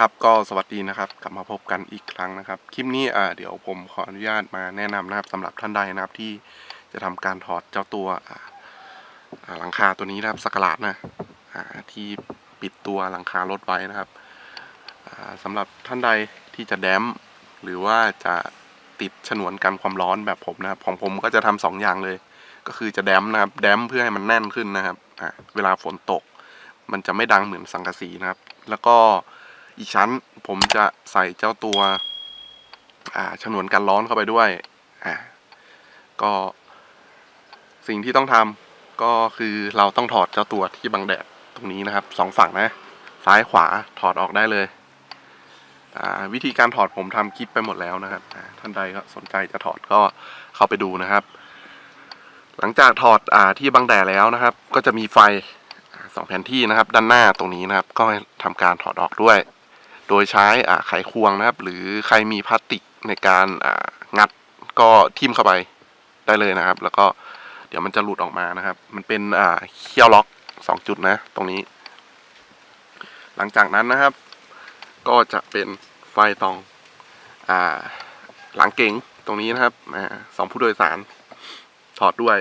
ครับก็สวัสดีนะครับกลับมาพบกันอีกครั้งนะครับ คลิปนี้อ่าเดี๋ยวผมขออนุญาตมาแนะนำนะครับสำหรับท่านใดนะครับที่จะทำการถอดเจ้าตัวอ่าหลังคาตัวนี้นะครับสกลาดนะอ่าที่ปิดตัวหลังคารถไว้นะครับอ่าสำหรับท่านใดที่จะแดมหรือว่าจะติดฉนวนกันความร้อนแบบผมนะครับของผมก็จะทำสองอย่างเลย ก็คือจะแดมนะครับแดมเพื่อให้มันแน่นขึ้นนะครับอ่าเวลาฝนตก มันจะไม่ดังเหมือนสังกะสีนะครับ แล้วก็ อีกชั้นผมจะใส่เจ้าตัวอ่าฉนวนกันร้อนเข้าไปด้วยอ่าก็สิ่งที่ต้องทำก็คือเราต้องถอดเจ้าตัวที่บังแดดตรงนี้นะครับสองฝั่งนะ ซ้ายขวาถอดออกได้เลยอาวิธีการถอดผมทำคลิปไปหมดแล้วนะครับ ท่านใดก็สนใจจะถอดก็เข้าไปดูนะครับ หลังจากถอดอาที่บังแดดแล้วนะครับ ก็จะมีไฟสองแผ่นที่นะครับ ด้านหน้าตรงนี้นะครับ ก็ทำการถอดออกด้วย โดยใช้อ่าไขควงนะครับ หรือใครมีพลาสติกในการอ่างัดก็ทิ่มเข้าไปได้เลยนะครับ แล้วก็เดี๋ยวมันจะหลุดออกมานะครับ มันเป็นอ่าเขี้ยวล็อกสองจุดนะ ตรงนี้ หลังจากนั้นนะครับ ก็จะเป็นไฟตองอ่าหลังเก๋งตรงนี้นะครับอสองผู้โดยสารถอดด้วย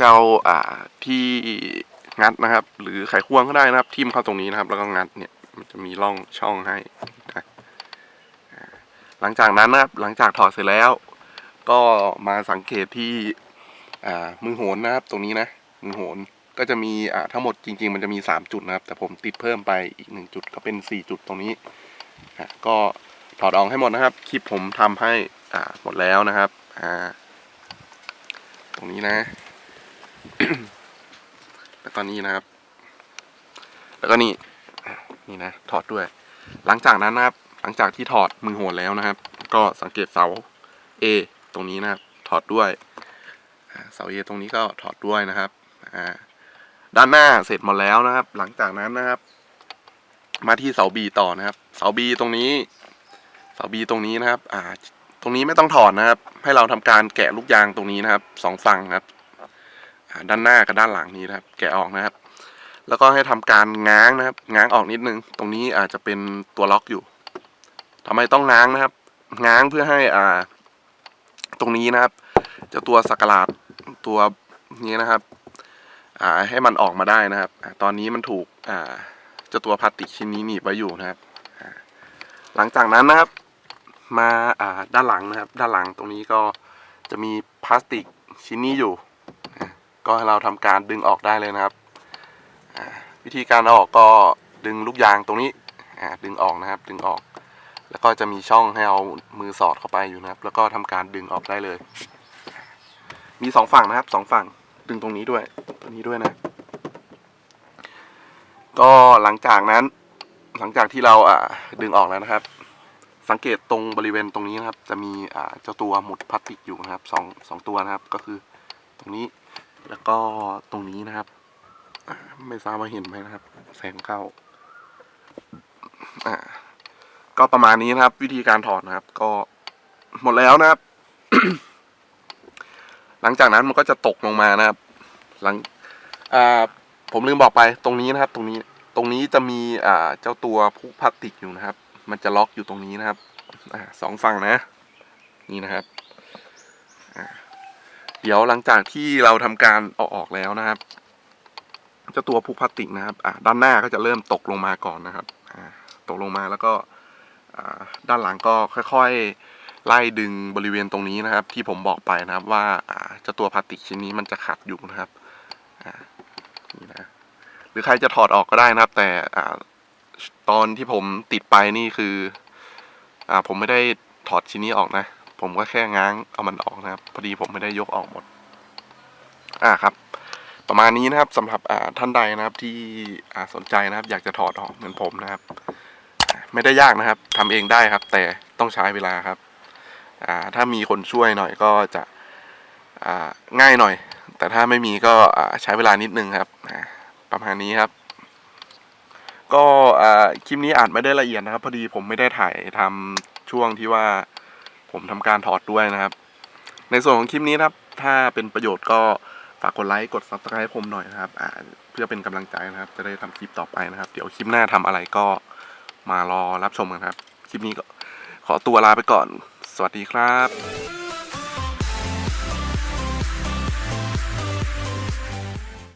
เราอ่าที่งัดนะครับ หรือไขควงก็ได้นะครับ ทิ่มเข้าตรงนี้นะครับ แล้วก็งัดเนี่ย มันจะมีร่องช่องให้นะหลังจากนั้นนะครับหลังจากถอดเสร็จแล้ว ก็มาสังเกตที่มือโหนนะครับ ตรงนี้นะมือโหนก็จะมีทั้งหมดจริง ๆ มันจะมีสามจุดนะครับ แต่ผมติดเพิ่มไปอีกหนึ่งจุดก็เป็นสี่จุดตรงนี้ก็ถอดออกให้หมดนะครับ คลิปผมทำให้หมดแล้วนะครับตรงนี้นะแล้วก็นี่นะครับ แล้วก็นี่ นี่นะถอดด้วย หลังจากนั้นนะครับ หลังจากที่ถอดมือโหนแล้วนะครับ ก็สังเกตเสา A ตรงนี้นะครับ ถอดด้วยอ่าเสา A ตรงนี้ก็ถอดด้วยนะครับด้านหน้าเสร็จหมดแล้วนะครับ หลังจากนั้นนะครับ มาที่เสา B ต่อนะครับ เสา B ตรงนี้ เสา B ตรงนี้นะครับ อ่า ตรงนี้ไม่ต้องถอดนะครับ ให้เราทำการแกะลูกยางตรงนี้นะครับสองฝั่งนะครับด้านหน้ากับด้านหลังนี้นะครับ แกะออกนะครับ แล้วก็ให้ทำการง้างนะครับ ง้างออกนิดนึง ตรงนี้อาจจะเป็นตัวล็อกอยู่ทำไมต้องง้างนะครับ ง้างเพื่อให้อ่า ตรงนี้นะครับเจ้าตัวสักหลาดตัวนี้นะครับ อ่าให้มันออกมาได้นะครับ ตอนนี้มันถูกอ่าเจ้าตัวพลาสติกชิ้นนี้หนีบไว้อยู่นะครับ หลังจากนั้นนะครับ มาอ่าด้านหลังนะครับ ด้านหลังตรงนี้ก็จะมีพลาสติกชิ้นนี้อยู่ ก็ให้เราทำการดึงออกได้เลยนะครับ วิธีการเอาออกก็ดึงลูกยางตรงนี้ดึงออกนะครับ ดึงออก แล้วก็จะมีช่องให้เอามือสอดเข้าไปอยู่นะครับ แล้วก็ทำการดึงออกได้เลย มีสองฝั่งนะครับสองฝั่งดึงตรงนี้ด้วยตรงนี้ด้วยนะ ก็หลังจากนั้น หลังจากที่เราอ่าดึงออกแล้วนะครับ สังเกตตรงบริเวณตรงนี้นะครับ จะมีอ่าเจ้าตัวหมุดพลาสติกอยู่นะครับสองสองตัวนะครับ ก็คือตรงนี้แล้วก็ตรงนี้นะครับ ไม่ทราบว่าเห็นไหมนะครับ แสงเข้าอ่าก็ประมาณนี้นะครับ วิธีการถอดนะครับ ก็หมดแล้วนะครับ หลังจากนั้นมันก็จะตกลงมานะครับ หลังอ่าผมลืมบอกไปตรงนี้นะครับ ตรงนี้ตรงนี้จะมีอ่าเจ้าตัวพุกพลาสติกอยู่นะครับ มันจะล็อกอยู่ตรงนี้นะครับอ่าสองฝั่งนะ นี่นะครับเดี๋ยวหลังจากที่เราทำการเอาออกแล้วนะครับ จ้าตัวพุกพลาสติกนะครับด้านหน้าก็จะเริ่มตกลงมาก่อนนะครับตกลงมาแล้วก็ด้านหลังก็ค่อยๆ ไล่ดึงบริเวณตรงนี้นะครับ ที่ผมบอกไปนะครับว่าเจ้าตัวพลาสติกชิ้นนี้มันจะขัดอยู่นะครับนี่นะหรือใครจะถอดออกก็ได้นะครับ แต่ตอนที่ผมติดไปนี่คืออผมไม่ได้ถอดชิ้นนี้ออกนะ ผมก็แค่ง้างเอามันออกนะครับ พอดีผมไม่ได้ยกออกหมด อ่าครับ ประมาณนี้นะครับสำหรับท่านใดนะครับที่สนใจนะครับ อยากจะถอดออกเหมือนผมนะครับ ไม่ได้ยากนะครับทำเองได้ครับ แต่ต้องใช้เวลาครับถ้ามีคนช่วยหน่อยก็จะง่ายหน่อย แต่ถ้าไม่มีก็ใช้เวลานิดนึงครับประมาณนี้ครับ ก็คลิปนี้อาจไม่ได้ละเอียดนะครับ พอดีผมไม่ได้ถ่ายทำช่วงที่ว่าผมทำการถอดด้วยนะครับ ในส่วนของคลิปนี้นะครับ ถ้าเป็นประโยชน์ก็ ฝากกดไลค์กด subscribe ผมหน่อยนะครับอ่าเพื่อเป็นกำลังใจนะครับ จะได้ทำคลิปต่อไปนะครับ เดี๋ยวคลิปหน้าทำอะไรก็มารอรับชมกันครับ คลิปนี้ก็ขอตัวลาไปก่อน สวัสดีครับ